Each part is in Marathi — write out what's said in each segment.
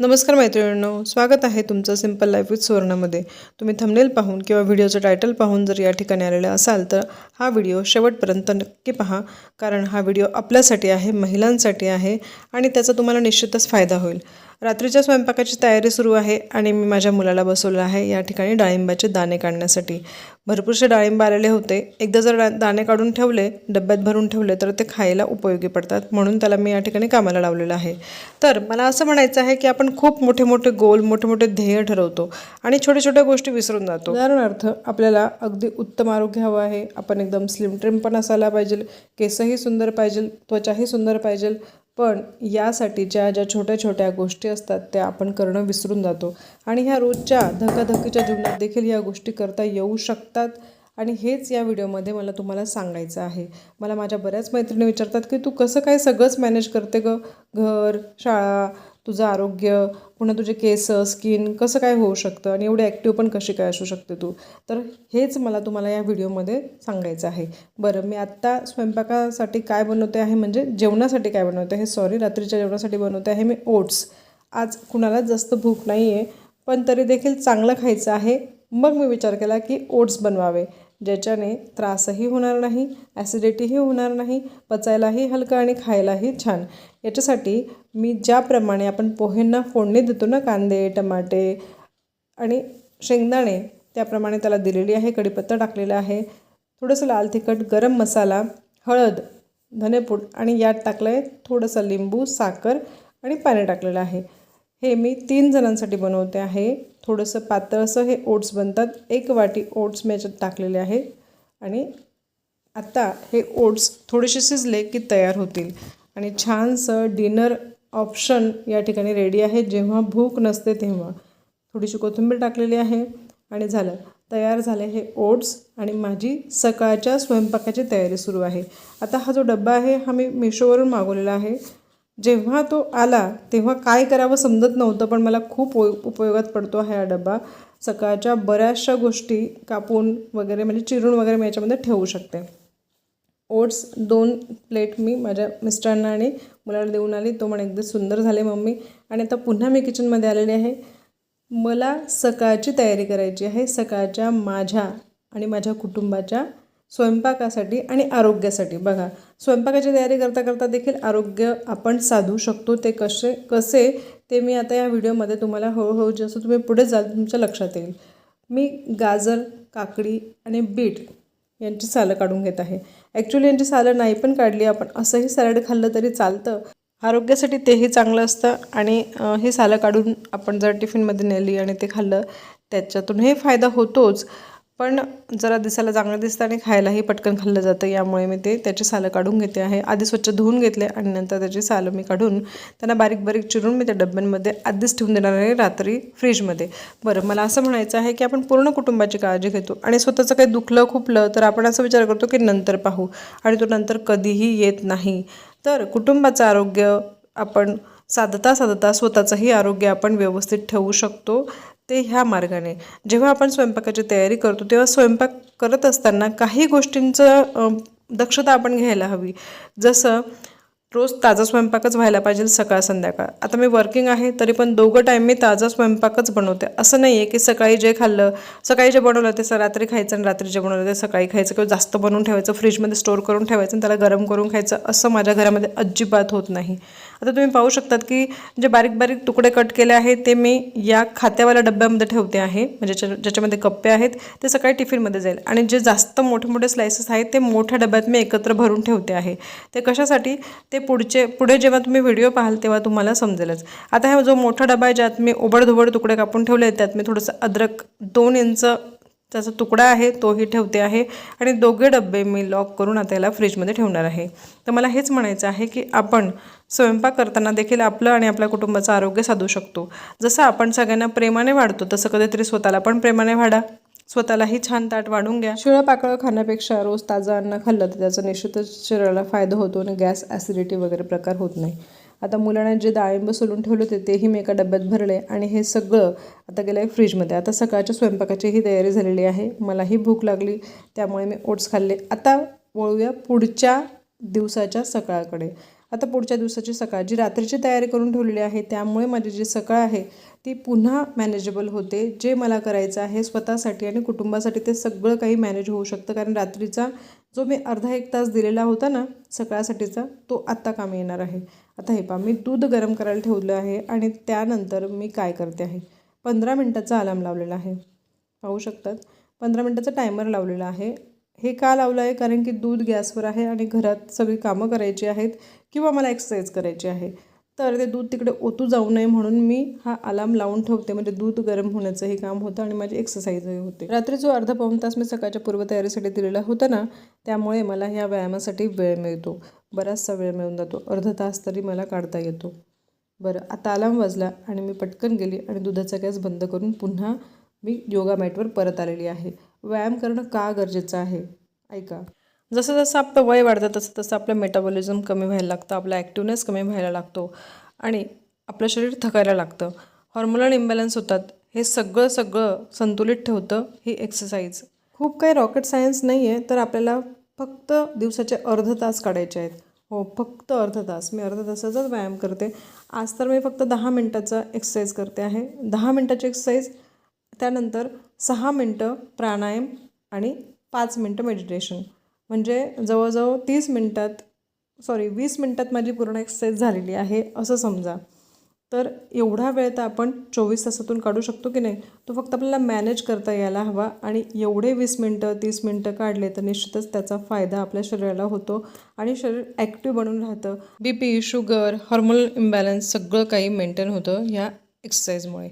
नमस्कार मैत्रिणींनो स्वागत आहे तुमचं सिंपल लाईफ विथ सुवर्णामध्ये. तुम्ही थंबनेल पाहून किंवा व्हिडिओचं टायटल पाहून जर या ठिकाणी आलेले असाल तर हा व्हिडिओ शेवटपर्यंत नक्की पहा कारण हा व्हिडिओ आपल्यासाठी आहे महिलांसाठी आहे आणि त्याचा तुम्हाला निश्चितच फायदा होईल. रात्रीच्या स्वयंपाकाची तयारी सुरू आहे आणि मी माझ्या मुलाला बसवलं आहे. या ठिकाणी डाळिंबाचे दाणे काढण्यासाठी. भरपूरसे डाळिंब आलेले होते. एकदा जर दाणे काढून ठेवले डब्यात भरून ठेवले तर ते खायला उपयोगी पडतात. म्हणून त्याला मी या ठिकाणी कामाला लावलेलं आहे. तर मला असं म्हणायचं आहे की आपण खूप मोठे मोठे गोल मोठे मोठे ध्येय ठरवतो आणि छोट्या छोट्या गोष्टी विसरून जातो. उदाहरणार्थ आपल्याला अगदी उत्तम आरोग्य हवं आहे. आपण एकदम स्लिम ट्रिम पण असायला पाहिजे. केसही सुंदर पाहिजे त्वचाही सुंदर पाहिजे. पण यासाठी ज्या ज्या छोट्या छोट्या गोष्टी असतात त्या आपण करणं विसरून जातो. आणि ह्या रोजच्या धकाधकीच्या जीवनात देखील या गोष्टी करता येऊ शकतात. आणि हेच या व्हिडिओमध्ये मला तुम्हाला सांगायचं आहे. मला माझ्या बऱ्याच मैत्रिणी विचारतात की तू कसं काय सगळंच मॅनेज करते ग? घर शाळा तुझं आरोग्य पुन्हा तुझे केस स्किन कसं काय होऊ शकतं आणि एवढे ॲक्टिव्ह पण कशी काय असू शकते तू? तर हेच मला तुम्हाला या व्हिडिओमध्ये सांगायचं आहे. बरं मी आत्ता स्वयंपाकासाठी काय बनवते आहे म्हणजे जेवणासाठी काय बनवते आहे? सॉरी रात्रीच्या जेवणासाठी बनवते आहे मी ओट्स आज कुणालाच जास्त भूक नाही आहे पण तरी देखील चांगलं खायचं आहे. मग मी विचार केला की ओट्स बनवावे. ज्याच्याने त्रासही होणार नाही ॲसिडिटीही होणार नाही पचायलाही हलकं आणि खायलाही छान. याच्यासाठी मी ज्याप्रमाणे आपण पोहेंना फोडणी देतो ना कांदे टमाटे आणि शेंगदाणे त्याप्रमाणे त्याला दिलेली आहे कढीपत्ता टाकलेला आहे. थोडंसं लाल तिखट गरम मसाला हळद धनेपूड आणि यात टाकलं आहे थोडंसं लिंबू साखर आणि पाणी टाकलेलं आहे. हे मी तीन जणांसाठी बनवते आहे. थोडंसं पातळसं हे ओट्स बनतात. एक वाटी ओट्स मी याच्यात टाकलेले आहे आणि आत्ता हे ओट्स थोडेसे शिजले की तयार होतील. आणि छानसं डिनर ऑप्शन या ठिकाणी रेडी आहे. जेव्हा भूक नसते तेव्हा. थोडीशी कोथिंबीर टाकलेली आहे. आणि झालं. तयार झाले हे ओट्स. आणि माझी सकाळच्या स्वयंपाकाची तयारी सुरू आहे. आता हा जो डब्बा आहे हा मी मिशोवरून मागवलेला आहे. जेव्हा तो आला तेव्हा काय करावं समजत नव्हतं पण मला खूप उप उपयोगात पडतो हा डबा सकाळच्या बऱ्याचशा गोष्टी कापून वगैरे म्हणजे चिरून वगैरे मी याच्यामध्ये ठेवू शकते. ओट्स दोन प्लेट मी माझ्या मिस्टरांना आणि मुलाला देऊन आली. तो म्हणे एकदम सुंदर झाले मम्मी. आणि आता पुन्हा मी किचनमध्ये आलेली आहे. मला सकाळची तयारी करायची आहे. सकाळच्या माझ्या आणि माझ्या कुटुंबाच्या स्वयंपाकासाठी आणि आरोग्यासाठी. बघा स्वयंपाकाची तयारी करता करता देखील आरोग्य आपण साधू शकतो. ते कसे कसे ते मी आता या व्हिडिओमध्ये तुम्हाला हळूहळू जसं तुम्ही पुढे जाल तुमच्या लक्षात येईल. मी गाजर काकडी आणि बीट यांची सालं काढून घेत आहे. ॲक्च्युली यांची सालं नाही पण काढली आपण. असंही सॅलड खाल्लं तरी चालतं. आरोग्यासाठी तेही चांगलं असतं आणि हे सालं काढून आपण जर टिफिनमध्ये नेली आणि ते खाल्लं त्याच्यातूनही फायदा होतोच. पण जरा दिसायला चांगलं दिसतं आणि खायलाही पटकन खाल्लं जातं. यामुळे मी ते त्याची सालं काढून घेते आहे. आधी स्वच्छ धुवून घेतले आणि नंतर त्याची सालं मी काढून त्यांना बारीक बारीक चिरून मी त्या डब्यांमध्ये आधीच ठेवून देणार आहे रात्री फ्रीजमध्ये. बरं मला असं म्हणायचं आहे की आपण पूर्ण कुटुंबाची काळजी घेतो आणि स्वतःचं काही दुखलं खुपलं तर आपण असं विचार करतो की नंतर पाहू आणि तो नंतर कधीही येत नाही. तर कुटुंबाचं आरोग्य आपण साधता साधता स्वतःचंही आरोग्य आपण व्यवस्थित ठेवू शकतो. ते ह्या मार्गाने. जेव्हा आपण स्वयंपाकाची तयारी करतो तेव्हा स्वयंपाक करत असताना काही गोष्टींचं दक्षता आपण घ्यायला हवी. जसं रोज ताजा स्वयंपाकच व्हायला पाहिजे सकाळ संध्याकाळ. आता मी वर्किंग आहे तरी पण दोघं टाईम मी ताजा स्वयंपाकच बनवते. असं नाही आहे की सकाळी जे खाल्लं सकाळी जे बनवलं ते रात्री खायचं आणि रात्री जे बनवलं ते सकाळी खायचं किंवा जास्त बनवून ठेवायचं फ्रीजमध्ये स्टोअर करून ठेवायचं आणि त्याला गरम करून खायचं असं माझ्या घरामध्ये अजिबात होत नाही. आता तुम्ही पाहू शकतात की जे बारीक बारीक तुकडे कट केले आहेत ते मी या खात्यावाल्या डब्यामध्ये ठेवते आहे. म्हणजे ज्याच्यामध्ये कप्पे आहेत ते सकाळी टिफिनमध्ये जाईल. आणि जे जास्त मोठे मोठे स्लायसेस आहेत ते मोठ्या डब्यात मी एकत्र भरून ठेवते आहे. ते कशासाठी? ते पुढचे पुढे जेव्हा तुम्ही व्हिडिओ पाहाल तेव्हा तुम्हाला समजेलच. आता हा जो मोठा डबा आहे ज्यात मी ओबडधोबड तुकडे कापून ठेवले आहेत त्यात मी थोडंसं अद्रक दोन इंच त्याचा तुकडा आहे तोही ठेवते आहे आणि दोघे डबे मी लॉक करून आता याला फ्रीजमध्ये ठेवणार आहे. तर मला हेच म्हणायचं आहे की आपण स्वयंपाक करताना देखील आपलं आणि आपल्या कुटुंबाचं आरोग्य साधू शकतो. जसं आपण सगळ्यांना प्रेमाने वाढतो तसं कधीतरी स्वतःला पण प्रेमाने वाढा. स्वतःलाही छान ताट वाढून घ्या. शिळं पाकळं खाण्यापेक्षा रोज ताजं अन्न खाल्लं तर त्याचा निश्चितच शरीराला फायदा होतो आणि गॅस ॲसिडिटी वगैरे प्रकार होत नाही. आता मुलांना जे डाळिंब सोलून ठेवले होते तेही मी एका डब्यात भरले आणि हे सगळं आता गेलं आहे फ्रीजमध्ये. आता सकाळच्या स्वयंपाकाचीही तयारी झालेली आहे. मलाही भूक लागली त्यामुळे मी ओट्स खाल्ले. आता वळूया पुढच्या दिवसाच्या सकाळकडे. आता पुढच्या दिवसाची सकाळ जी रात्रीची तयारी करून ठेवलेली आहे त्यामुळे माझी जी सकाळ आहे ती पुन्हा मॅनेजेबल होते. जे मला करायचं आहे स्वतःसाठी आणि कुटुंबासाठी ते सगळं काही मॅनेज होऊ शकतं. कारण रात्रीचा जो मी अर्धा एक तास दिलेला होता ना सकाळसाठीचा तो आत्ता कामी येणार आहे. आता हे पहा मी दूध गरम करायला ठेवलं आहे आणि त्यानंतर मी काय करते आहे? पंधरा मिनटाचा अलार्म लावलेला आहे. पाहू शकतात? पंधरा मिनटाचा टायमर लावलेला आहे. हे का लावलं आहे कारण की दूध गॅसवर आहे आणि घरात सगळी कामं करायची आहेत किंवा मला एक्सरसाइज करायची आहे. तर ते दूध तिकडे ओतू जाऊ नये म्हणून मी हा अलार्म लावून ठेवते. म्हणजे दूध गरम होण्याचंही काम होतं आणि माझी एक्सरसाइजही होते. रात्री जो अर्धा पाऊण तास मी सकाळच्या पूर्वतयारीसाठी दिलेला होता ना त्यामुळे मला ह्या व्यायामासाठी वेळ मिळतो. बराचसा वेळ मिळून जातो. अर्धा तास तरी मला काढता येतो. बरं आता अलार्म वाजला आणि मी पटकन गेली आणि दुधाचा गॅस बंद करून पुन्हा मी योगा मॅटवर परत आलेली आहे. व्यायाम करणं का गरजेचं आहे? ऐका. जसं जसं आपलं वय वाढतं तसं तसं आपलं मेटाबॉलिझम कमी व्हायला लागतं आपला ॲक्टिवनेस कमी व्हायला लागतो आणि आपलं शरीर थकायला लागतं. हॉर्मोनल इम्बॅलन्स होतात. हे सगळं सगळं संतुलित ठेवतं ही एक्सरसाइज खूप काही रॉकेट सायन्स नाही आहे तर आपल्याला फक्त दिवसाचे अर्ध तास काढायचे आहेत. हो फक्त अर्धा तास. मी अर्धा तासाचाच व्यायाम करते. आज तर मी फक्त दहा मिनटाचा एक्सरसाइज करते आहे. दहा मिनटाची एक्सरसाइज त्यानंतर सहा मिनटं प्राणायाम आणि पाच मिनटं मेडिटेशन म्हणजे जवळजवळ तीस मिनटात सॉरी वीस मिनटात माझी पूर्ण एक्सरसाइज झालेली आहे असं समजा. तर एवढा वेळ तर आपण चोवीस तासातून काढू शकतो की नाही? तो फक्त आपल्याला मॅनेज करता यायला हवा आणि एवढे वीस मिनटं तीस मिनटं काढले तर निश्चितच त्याचा फायदा आपल्या शरीराला होतो आणि शरीर ॲक्टिव्ह बनून राहतं. B P sugar hormonal imbalance सगळं काही मेंटेन होतं ह्या एक्सरसाइजमुळे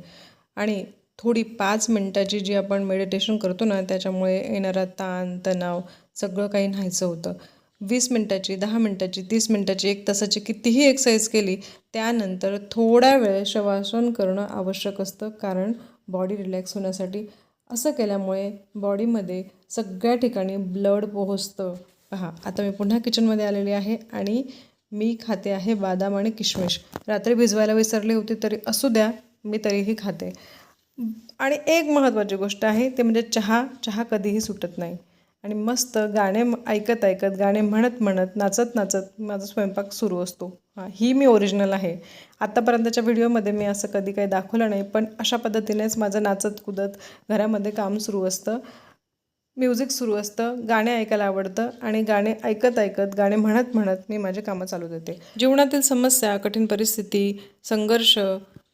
आणि थोडी पाच मिनटाची जी आपण मेडिटेशन करतो ना त्याच्यामुळे येणारा ताण तणाव सगळं काही नाहीचं होतं. वीस मिनटाची दहा मिनटाची तीस मिनटाची एक तासाची कितीही एक्सरसाइज केली त्यानंतर थोडा वेळ शवासन करणं आवश्यक असतं. कारण बॉडी रिलॅक्स होण्यासाठी असं केल्यामुळे बॉडीमध्ये सगळ्या ठिकाणी ब्लड पोहोचतं. पहा आता मी पुन्हा किचनमध्ये आलेली आहे आणि मी खाते आहे बादाम आणि किशमिश. रात्री भिजवायला विसरली होती तरी असू द्या मी तरीही खाते. आणि एक महत्त्वाची गोष्ट आहे ते म्हणजे चहा चहा कधीही सुटत नाही. आणि मस्त गाणे म- ऐकत ऐकत गाणे म्हणत म्हणत नाचत नाचत माझा स्वयंपाक सुरू असतो. हां ही मी ओरिजिनल आहे. आत्तापर्यंतच्या व्हिडिओमध्ये मी असं कधी काही दाखवलं नाही पण अशा पद्धतीनेच माझं नाचत कुदत घरामध्ये काम सुरू असतं. म्युझिक सुरू असतं गाणे ऐकायला आवडतं आणि गाणे ऐकत ऐकत गाणे म्हणत म्हणत मी माझे कामं चालू देते. जीवनातील समस्या कठीण परिस्थिती संघर्ष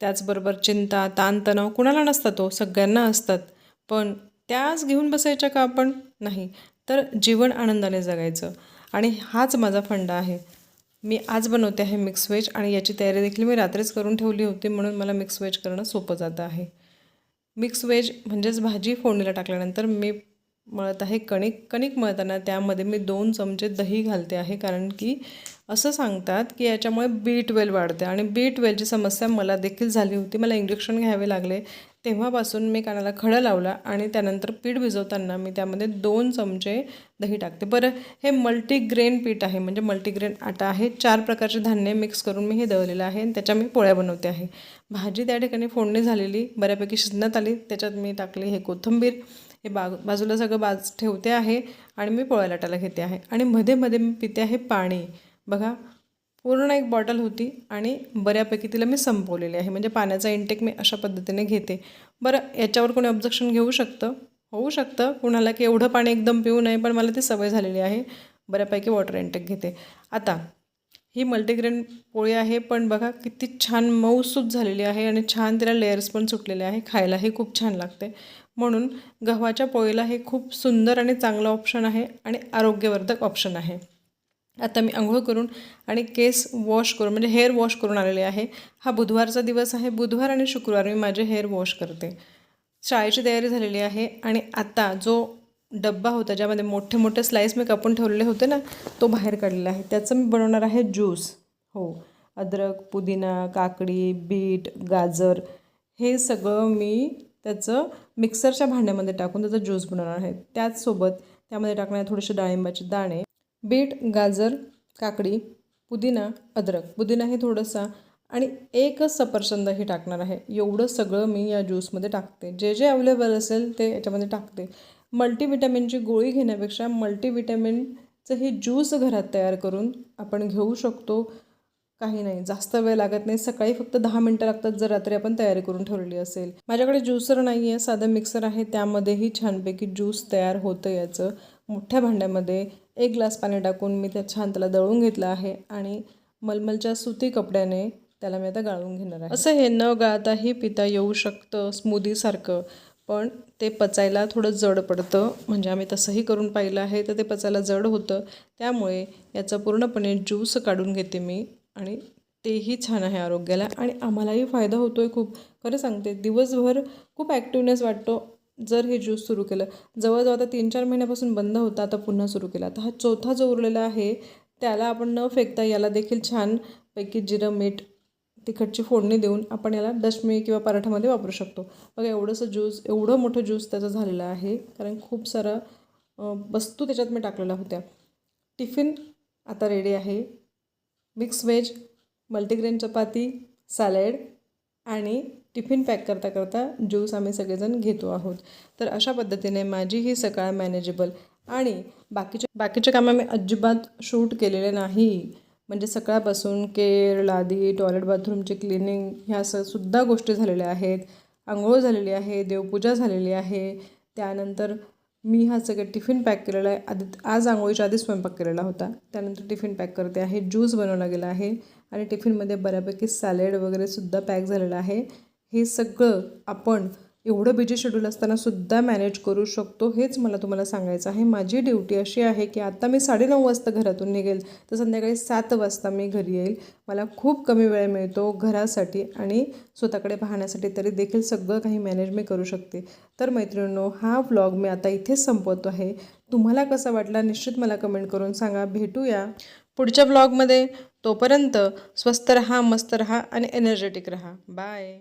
त्याचबरोबर चिंता ताणतणाव कुणाला नसतात तो सगळ्यांना असतात. पण त्याच घेऊन बसायच्या का आपण? नाही. तर जीवन आनंदाने जगायचं. आणि हाच माझा फंडा आहे. मी आज बनवते आहे मिक्स व्हेज आणि याची तयारी देखील मी रात्रीच करून ठेवली होती म्हणून मला मिक्स व्हेज करणं सोपं जातं आहे. मिक्स व्हेज म्हणजेच भाजी फोडणीला टाकल्यानंतर मी मळत आहे कणिक कणिक मळताना त्यामध्ये मी दोन चमचे दही घालते आहे कारण की असं सांगतात की याच्यामुळे बी ट्वेल वाढते. आणि बी ट्वेलची समस्या मला देखील झाली होती. मला इंजेक्शन घ्यावे लागले. तेव्हापासून मी कानाला खडं लावला आणि त्यानंतर पीठ भिजवताना मी त्यामध्ये दोन चमचे दही टाकते. बरं हे मल्टीग्रेन पीठ आहे म्हणजे मल्टीग्रेन आटा आहे. चार प्रकारचे धान्य मिक्स करून मी हे दळलेलं आहे आणि त्याच्या मी पोळ्या बनवते आहे. भाजी त्या ठिकाणी फोडणी झालेली बऱ्यापैकी शिजण्यात आली. त्याच्यात मी टाकली हे कोथिंबीर. हे बाग बाजूला सगळं बाज ठेवते आहे आणि मी पोळ्या लाटायला घेते आहे. आणि मध्ये मध्ये मी पिते आहे पाणी. बघा पूर्ण एक बॉटल होती आणि बऱ्यापैकी तिला मी संपवलेली आहे. म्हणजे पाण्याचा इंटेक मी अशा पद्धतीने घेते. बरं याच्यावर कोणी ऑब्जेक्शन घेऊ शकतं? होऊ शकतं. कुणाला की एवढं पाणी एकदम पिऊ नये पण मला ती सवय झालेली आहे. बऱ्यापैकी वॉटर इंटेक घेते. आता ही मल्टीग्रेन पोळी आहे पण बघा किती छान मऊसूत झालेली आहे आणि छान तिला लेयर्स पण सुटलेले आहे. खायलाही खूप छान लागते. म्हणून गव्हाच्या पोळीला हे खूप सुंदर आणि चांगलं ऑप्शन आहे आणि आरोग्यवर्धक ऑप्शन आहे. आता मी आंघोळ करून आणि केस वॉश करून म्हणजे हेअर वॉश करून आलेले आहे. हा बुधवारचा दिवस आहे. बुधवार आणि शुक्रवार मी माझे हेअर वॉश करते. शाळेची तयारी झालेली आहे आणि आता जो डब्बा होता ज्यामध्ये मोठे मोठे स्लाईस मी कापून ठेवलेले होते ना तो बाहेर काढलेला आहे. त्याचं मी बनवणार आहे ज्यूस हो. अद्रक पुदिना काकडी बीट गाजर हे सगळं मी त्याचं मिक्सरच्या भांड्यामध्ये टाकून त्याचा ज्यूस बनवणार आहे. त्याचसोबत त्यामध्ये टाकणार आहे थोडेसे डाळिंबाचे दाणे बीट गाजर काकडी पुदिना अद्रक. पुदिना हे थोडंसं आणि एकच सफरचंदही टाकणार आहे. एवढं सगळं मी या ज्यूसमध्ये टाकते. जे जे अवेलेबल असेल ते याच्यामध्ये टाकते. मल्टीविटॅमिनची गोळी घेण्यापेक्षा मल्टीविटॅमिनचं हे ज्यूस घरात तयार करून आपण घेऊ शकतो. काही नाही जास्त वेळ लागत नाही. सकाळी फक्त दहा मिनटं लागतात जर रात्री आपण तयारी करून ठेवलेली असेल. माझ्याकडे ज्यूसर नाही आहे साधं मिक्सर आहे. त्यामध्येही छानपैकी ज्यूस तयार होतं याचं. मोठ्या भांड्यामध्ये एक ग्लास पाणी टाकून मी त्या छान त्याला दळून घेतलं आहे आणि मलमलच्या सुती कपड्याने त्याला मी आता गाळून घेणार आहे. असं हे न गाळताही पिता येऊ शकतं स्मूदीसारखं. पण ते पचायला थोडं जड पडतं. म्हणजे आम्ही तसंही करून पाहिलं आहे तर ते पचायला जड होतं. त्यामुळे याचा पूर्णपणे ज्यूस काढून घेते मी आणि तेही छान आहे आरोग्याला आणि आम्हालाही फायदा होतो आहे खूप. खरं सांगते दिवसभर खूप ॲक्टिवनेस वाटतो जर हे ज्यूस सुरू केलं. जवळजवळ आता तीन चार महिन्यापासून बंद होता आता पुन्हा सुरू केला. आता हा चौथा जो उरलेला आहे त्याला आपण न फेकता याला देखील छानपैकी जिरं मीठ तिखटची फोडणी देऊन आपण याला दशमी किंवा पराठामध्ये वापरू शकतो. बघा एवढंसं ज्यूस एवढं मोठं ज्यूस त्याचं झालेलं आहे. कारण खूप सारं वस्तू त्याच्यात मी टाकलेल्या होत्या. टिफिन आता रेडी आहे. Mix veg multigrain chapati salad आणि टिफिन पॅक करता करता ज्यूस आम्ही सगळेजण घेतो आहोत. तर अशा पद्धतीने माझी ही सकाळ मॅनेजेबल आणि बाकीचे बाकीचे कामं मी अजिबात शूट केलेले नाही. म्हणजे सकाळपासून केर लादी टॉयलेट बाथरूमचे क्लिनिंग ह्या स सुद्धा गोष्टी झालेल्या आहेत. आंघोळ झालेली आहे देवपूजा झालेली आहे. त्यानंतर मी हा सगळं टिफिन पॅक केलेला आहे. आधी आज आंघोळीच्या आधी स्वयंपाक केलेला होता. त्यानंतर टिफिन पॅक करते आहे. ज्यूस बनवला गेला आहे. आणि टिफिनमध्ये बऱ्यापैकी सॅलेड वगैरे सुद्धा पॅक झालेलं आहे. हे सगळं आपण एवढं बिजी शेड्यूल असताना सुद्धा मॅनेज करू शकतो हेच मला तुम्हाला सांगायचं आहे. माझी ड्युटी अशी आहे की आता मी साडेनऊ वाजता घरातून निघेल तर संध्याकाळी सात वाजता मी घरी येईल. मला खूप कमी वेळ मिळतो घरासाठी आणि स्वतःकडे पाहण्यासाठी तरी देखील सगळं काही मॅनेज मी करू शकते. तर मैत्रिणींनो हा व्लॉग मी आता इथेच संपवतो आहे. तुम्हाला कसा वाटला निश्चित मला कमेंट करून सांगा. भेटूया पुढच्या ब्लॉगमध्ये तोपर्यंत स्वस्त रहा मस्त रहा आणि एनर्जेटिक रहा. बाय